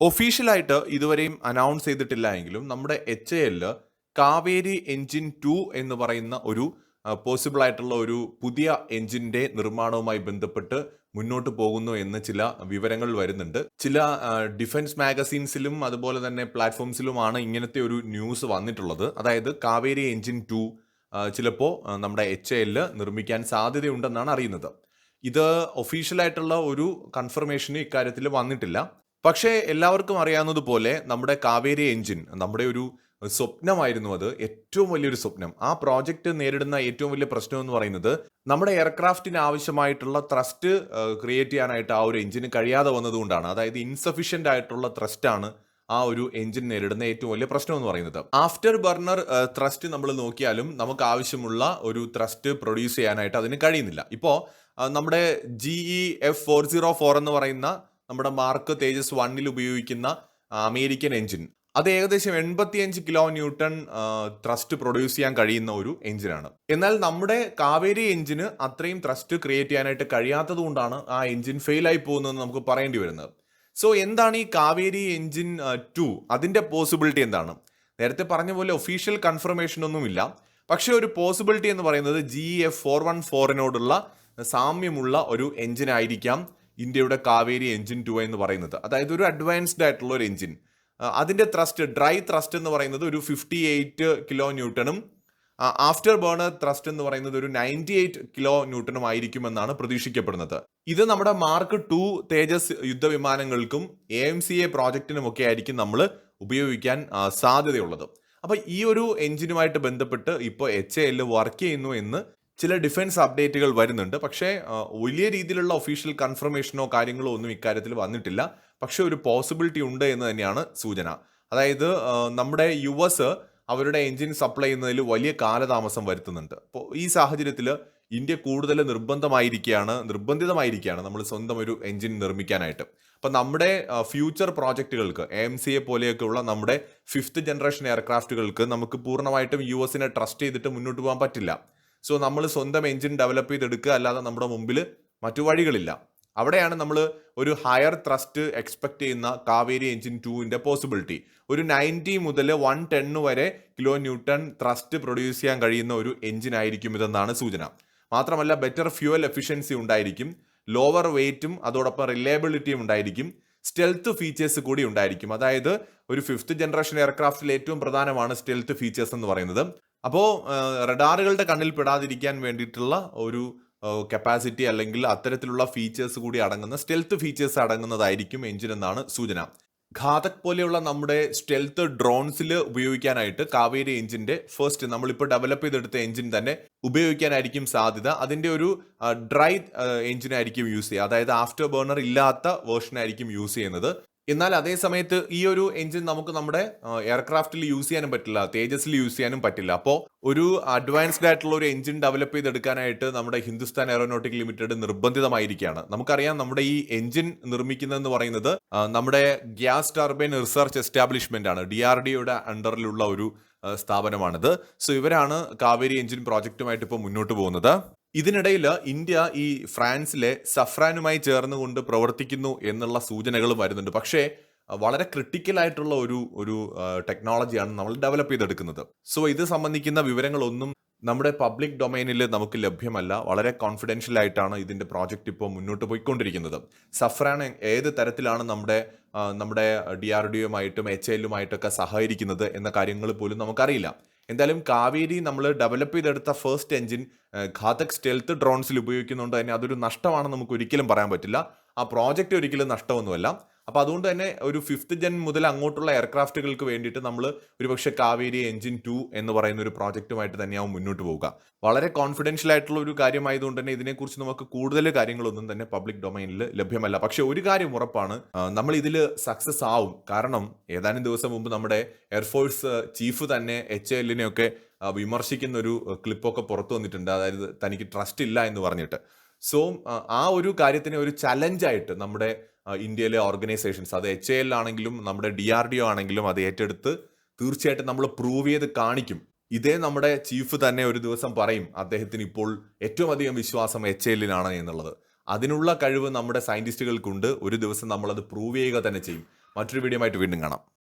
ഒഫീഷ്യലായിട്ട് ഇതുവരെയും അനൗൺസ് ചെയ്തിട്ടില്ല എങ്കിലും നമ്മുടെ H A Kaveri engine two എന്ന് പറയുന്ന ഒരു പോസിബിൾ ആയിട്ടുള്ള ഒരു പുതിയ എൻജിന്റെ നിർമ്മാണവുമായി ബന്ധപ്പെട്ട് മുന്നോട്ട് പോകുന്നു എന്ന് ചില വിവരങ്ങൾ വരുന്നുണ്ട്. ചില ഡിഫൻസ് മാഗസീൻസിലും അതുപോലെ തന്നെ പ്ലാറ്റ്ഫോംസിലുമാണ് ഇങ്ങനത്തെ ഒരു ന്യൂസ് വന്നിട്ടുള്ളത്. അതായത് കാവേരി എൻജിൻ ടു ചിലപ്പോൾ നമ്മുടെ എച്ച് എ എല്ല് നിർമ്മിക്കാൻ സാധ്യതയുണ്ടെന്നാണ് അറിയുന്നത്. ഇത് ഒഫീഷ്യലായിട്ടുള്ള ഒരു കൺഫർമേഷന് ഇക്കാര്യത്തിൽ വന്നിട്ടില്ല. പക്ഷേ എല്ലാവർക്കും അറിയാവുന്നതുപോലെ നമ്മുടെ കാവേരി എഞ്ചിൻ നമ്മുടെ ഒരു സ്വപ്നമായിരുന്നു അത്. ഏറ്റവും വലിയൊരു സ്വപ്നം. ആ പ്രോജക്റ്റ് നേരിടുന്ന ഏറ്റവും വലിയ പ്രശ്നം എന്ന് പറയുന്നത് നമ്മുടെ എയർക്രാഫ്റ്റിന് ആവശ്യമായിട്ടുള്ള ത്രസ്റ്റ് ക്രിയേറ്റ് ചെയ്യാനായിട്ട് ആ ഒരു എഞ്ചിന് കഴിയാതെ വന്നതുകൊണ്ടാണ്. അതായത് ഇൻസഫിഷ്യന്റ് ആയിട്ടുള്ള ത്രസ്റ്റാണ് ആ ഒരു എഞ്ചിൻ നേരിടുന്ന ഏറ്റവും വലിയ പ്രശ്നം എന്ന് പറയുന്നത്. ആഫ്റ്റർ ബർണർ ത്രസ്റ്റ് നമ്മൾ നോക്കിയാലും നമുക്ക് ആവശ്യമുള്ള ഒരു ത്രസ്റ്റ് പ്രൊഡ്യൂസ് ചെയ്യാനായിട്ട് അതിന് കഴിയുന്നില്ല. ഇപ്പോൾ നമ്മുടെ G E F four zero four എന്ന് പറയുന്ന നമ്മുടെ മാർക്ക് തേജസ് വണ്ണിൽ ഉപയോഗിക്കുന്ന അമേരിക്കൻ എഞ്ചിൻ. അത് ഏകദേശം എൺപത്തിയഞ്ച് കിലോ ന്യൂട്ടൺ ത്രസ്റ്റ് പ്രൊഡ്യൂസ് ചെയ്യാൻ കഴിയുന്ന ഒരു എഞ്ചിനാണ്. എന്നാൽ നമ്മുടെ കാവേരി എഞ്ചിന് അത്രയും ത്രസ്റ്റ് ക്രിയേറ്റ് ചെയ്യാനായിട്ട് കഴിയാത്തത് കൊണ്ടാണ് ആ എഞ്ചിൻ ഫെയിൽ ആയി പോകുന്നതെന്ന് നമുക്ക് പറയേണ്ടി വരുന്നത്. സോ എന്താണ് ഈ കാവേരി എഞ്ചിൻ ടു അതിന്റെ പോസിബിലിറ്റി എന്താണ്? നേരത്തെ പറഞ്ഞ പോലെ ഒഫീഷ്യൽ കൺഫർമേഷൻ ഒന്നുമില്ല പക്ഷേ ഒരു പോസിബിലിറ്റി എന്ന് പറയുന്നത് ജി എഫ് ഫോർ വൺ ഫോറിനോടുള്ള സാമ്യമുള്ള ഒരു എഞ്ചിൻ ആയിരിക്കാം ഇന്ത്യയുടെ കാവേരി എഞ്ചിൻ ടു എന്ന് പറയുന്നത്. അതായത് ഒരു അഡ്വാൻസ്ഡ് ആയിട്ടുള്ള ഒരു എഞ്ചിൻ അതിന്റെ ത്രസ്റ്റ് ഡ്രൈ ത്രസ്റ്റ് എന്ന് പറയുന്നത് ഒരു ഫിഫ്റ്റി എയ്റ്റ് കിലോ ന്യൂട്ടണും ആഫ്റ്റർ ബേണർ ത്രസ്റ്റ് എന്ന് പറയുന്നത് ഒരു നയന്റി എയ്റ്റ് കിലോ ന്യൂട്ടണും ആയിരിക്കുമെന്നാണ് പ്രതീക്ഷിക്കപ്പെടുന്നത്. ഇത് നമ്മുടെ മാർക്ക് ടു തേജസ് യുദ്ധവിമാനങ്ങൾക്കും എ എം സി എ പ്രോജക്റ്റിനും ഒക്കെ ആയിരിക്കും നമ്മൾ ഉപയോഗിക്കാൻ സാധ്യതയുള്ളത്. അപ്പോൾ ഈ ഒരു എഞ്ചിനുമായിട്ട് ബന്ധപ്പെട്ട് ഇപ്പോൾ എച്ച് എൽ വർക്ക് ചെയ്യുന്നു എന്ന് ചില ഡിഫൻസ് അപ്ഡേറ്റുകൾ വരുന്നുണ്ട്. പക്ഷേ വലിയ രീതിയിലുള്ള ഒഫീഷ്യൽ കൺഫർമേഷനോ കാര്യങ്ങളോ ഒന്നും ഇക്കാര്യത്തിൽ വന്നിട്ടില്ല. പക്ഷേ ഒരു പോസിബിലിറ്റി ഉണ്ട് എന്ന് തന്നെയാണ് സൂചന. അതായത് നമ്മുടെ യു എസ് അവരുടെ എഞ്ചിൻ സപ്ലൈ ചെയ്യുന്നതിൽ വലിയ കാലതാമസം വരുത്തുന്നുണ്ട്. അപ്പോൾ ഈ സാഹചര്യത്തിൽ ഇന്ത്യ കൂടുതൽ നിർബന്ധമായിരിക്കുകയാണ് നിർബന്ധിതമായിരിക്കുകയാണ് നമ്മൾ സ്വന്തം ഒരു എഞ്ചിൻ നിർമ്മിക്കാനായിട്ട്. അപ്പം നമ്മുടെ ഫ്യൂച്ചർ പ്രോജക്റ്റുകൾക്ക് എ സി എ പോലെയൊക്കെയുള്ള നമ്മുടെ ഫിഫ്ത്ത് ജനറേഷൻ എയർക്രാഫ്റ്റുകൾക്ക് നമുക്ക് പൂർണമായിട്ടും യു എസിനെ ട്രസ്റ്റ് ചെയ്തിട്ട് മുന്നോട്ട് പോകാൻ പറ്റില്ല. സോ നമ്മൾ സ്വന്തം എഞ്ചിൻ ഡെവലപ്പ് ചെയ്തെടുക്കുക അല്ലാതെ നമ്മുടെ മുമ്പിൽ മറ്റു വഴികളില്ല. അവിടെയാണ് നമ്മൾ ഒരു ഹയർ ത്രസ്റ്റ് എക്സ്പെക്ട് ചെയ്യുന്ന കാവേരി എഞ്ചിൻ ടുവിന്റെ പോസിബിലിറ്റി ഒരു നയന്റി മുതൽ വൺ ടെന്ന് വരെ കിലോ ന്യൂട്ടൺ ത്രസ്റ്റ് പ്രൊഡ്യൂസ് ചെയ്യാൻ കഴിയുന്ന ഒരു എഞ്ചിൻ ആയിരിക്കും ഇതെന്നാണ് സൂചന. മാത്രമല്ല ബെറ്റർ ഫ്യൂവൽ എഫിഷ്യൻസി ഉണ്ടായിരിക്കും ലോവർ വെയ്റ്റും അതോടൊപ്പം റിലയബിലിറ്റിയും ഉണ്ടായിരിക്കും സ്റ്റെൽത്ത് ഫീച്ചേഴ്സ് കൂടി ഉണ്ടായിരിക്കും. അതായത് ഒരു ഫിഫ്ത്ത് ജനറേഷൻ എയർക്രാഫ്റ്റിൽ ഏറ്റവും പ്രധാനമാണ് സ്റ്റെൽത്ത് ഫീച്ചേഴ്സ് എന്ന് പറയുന്നത്. അപ്പോൾ റഡാറുകളുടെ കണ്ണിൽ പെടാതിരിക്കാൻ വേണ്ടിയിട്ടുള്ള ഒരു കപ്പാസിറ്റി അല്ലെങ്കിൽ അത്തരത്തിലുള്ള ഫീച്ചേഴ്സ് കൂടി അടങ്ങുന്ന സ്റ്റെൽത്ത് ഫീച്ചേഴ്സ് അടങ്ങുന്നതായിരിക്കും എഞ്ചിൻ എന്നാണ് സൂചന. ഘാതക് പോലെയുള്ള നമ്മുടെ സ്റ്റെൽത്ത് ഡ്രോൺസിൽ ഉപയോഗിക്കാനായിട്ട് കാവേരി എഞ്ചിന്റെ ഫസ്റ്റ് നമ്മളിപ്പോൾ ഡെവലപ്പ് ചെയ്തെടുത്ത എഞ്ചിൻ തന്നെ ഉപയോഗിക്കാനായിരിക്കും സാധ്യത. അതിന്റെ ഒരു ഡ്രൈ എഞ്ചിനായിരിക്കും യൂസ് ചെയ്യുക. അതായത് ആഫ്റ്റർ ബേണർ ഇല്ലാത്ത വേർഷനായിരിക്കും യൂസ് ചെയ്യുന്നത്. എന്നാൽ അതേ സമയത്ത് ഈ ഒരു എഞ്ചിൻ നമുക്ക് നമ്മുടെ എയർക്രാഫ്റ്റിൽ യൂസ് ചെയ്യാനും പറ്റില്ല തേജസിൽ യൂസ് ചെയ്യാനും പറ്റില്ല. അപ്പോൾ ഒരു അഡ്വാൻസ്ഡ് ആയിട്ടുള്ള ഒരു എഞ്ചിൻ ഡെവലപ്പ് ചെയ്തെടുക്കാനായിട്ട് നമ്മുടെ ഹിന്ദുസ്ഥാൻ എയറോനോട്ടിക് ലിമിറ്റഡ് നിർബന്ധിതമായിരിക്കുകയാണ്. നമുക്കറിയാം നമ്മുടെ ഈ എഞ്ചിൻ നിർമ്മിക്കുന്നതെന്ന് പറയുന്നത് നമ്മുടെ ഗ്യാസ് ടർബൈൻ റിസർച്ച് എസ്റ്റാബ്ലിഷ്മെന്റ് ആണ്. ഡി ആർ ഡിയുടെ അണ്ടറിലുള്ള ഒരു സ്ഥാപനമാണിത്. സോ ഇവരാണ് കാവേരി എഞ്ചിൻ പ്രോജക്റ്റുമായിട്ട് ഇപ്പോൾ മുന്നോട്ട് പോകുന്നത്. ഇതിനിടയിൽ ഇന്ത്യ ഈ ഫ്രാൻസിലെ സഫ്രാനുമായി ചേർന്നുകൊണ്ട് പ്രവർത്തിക്കുന്നു എന്നുള്ള സൂചനകളും വരുന്നുണ്ട്. പക്ഷേ വളരെ ക്രിട്ടിക്കൽ ആയിട്ടുള്ള ഒരു ഒരു ടെക്നോളജിയാണ് നമ്മൾ ഡെവലപ്പ് ചെയ്തെടുക്കുന്നത്. സോ ഇത് സംബന്ധിക്കുന്ന വിവരങ്ങളൊന്നും നമ്മുടെ പബ്ലിക് ഡൊമൈനിൽ നമുക്ക് ലഭ്യമല്ല. വളരെ കോൺഫിഡൻഷ്യൽ ആയിട്ടാണ് ഇതിന്റെ പ്രോജക്റ്റ് ഇപ്പോൾ മുന്നോട്ട് പോയിക്കൊണ്ടിരിക്കുന്നത്. സഫ്രാൻ ഏത് തരത്തിലാണ് നമ്മുടെ നമ്മുടെ ഡി ആർ ഡി എച്ച് എല്ലുമായിട്ടൊക്കെ സഹകരിക്കുന്നത് എന്ന കാര്യങ്ങൾ പോലും നമുക്കറിയില്ല. എന്തായാലും കാവേരി നമ്മൾ ഡെവലപ്പ് ചെയ്തെടുത്ത ഫസ്റ്റ് എഞ്ചിൻ ഘാതക് സ്റ്റെൽത്ത് ഡ്രോൺസിൽ ഉപയോഗിക്കുന്നുണ്ട് തന്നെ അതൊരു നഷ്ടമാണെന്ന് നമുക്ക് ഒരിക്കലും പറയാൻ പറ്റില്ല. ആ പ്രോജക്റ്റ് ഒരിക്കലും നഷ്ടമൊന്നുമല്ല. അപ്പോൾ അതുകൊണ്ട് തന്നെ ഒരു ഫിഫ്ത്ത് ജെൻ മുതൽ അങ്ങോട്ടുള്ള എയർക്രാഫ്റ്റുകൾക്ക് വേണ്ടിയിട്ട് നമ്മൾ ഒരുപക്ഷെ കാവേരി എഞ്ചിൻ ടു എന്ന് പറയുന്ന ഒരു പ്രോജക്റ്റുമായിട്ട് തന്നെയാവും മുന്നോട്ട് പോവുക. വളരെ കോൺഫിഡൻഷ്യൽ ആയിട്ടുള്ള ഒരു കാര്യമായതുകൊണ്ട് തന്നെ ഇതിനെക്കുറിച്ച് നമുക്ക് കൂടുതൽ കാര്യങ്ങളൊന്നും തന്നെ പബ്ലിക് ഡൊമൈനിൽ ലഭ്യമല്ല. പക്ഷേ ഒരു കാര്യം ഉറപ്പാണ് നമ്മൾ ഇതിൽ സക്സസ് ആവും. കാരണം ഏതാനും ദിവസം മുമ്പ് നമ്മുടെ എയർഫോഴ്സ് ചീഫ് തന്നെ എച്ച് എല്ലിനെയൊക്കെ വിമർശിക്കുന്ന ഒരു ക്ലിപ്പൊക്കെ പുറത്തു വന്നിട്ടുണ്ട്. അതായത് തനിക്ക് ട്രസ്റ്റ് ഇല്ല എന്ന് പറഞ്ഞിട്ട്. സോ ആ ഒരു കാര്യത്തിനെ ഒരു ചലഞ്ചായിട്ട് നമ്മുടെ ഇന്ത്യയിലെ ഓർഗനൈസേഷൻസ് അത് എച്ച് എൽ ആണെങ്കിലും നമ്മുടെ ഡി ആർ ഡി ഒ ആണെങ്കിലും അത് ഏറ്റെടുത്ത് തീർച്ചയായിട്ടും നമ്മൾ പ്രൂവ് ചെയ്ത് കാണിക്കും. ഇതേ നമ്മുടെ ചീഫ് തന്നെ ഒരു ദിവസം പറയും അദ്ദേഹത്തിന് ഇപ്പോൾ ഏറ്റവും അധികം വിശ്വാസം എച്ച് എല്ലിനാണ് എന്നുള്ളത്. അതിനുള്ള കഴിവ് നമ്മുടെ സയന്റിസ്റ്റുകൾക്കുണ്ട് ഒരു ദിവസം നമ്മളത് പ്രൂവ് ചെയ്യുക തന്നെ ചെയ്യും. മറ്റൊരു വീഡിയോ ആയിട്ട് വീണ്ടും കാണാം.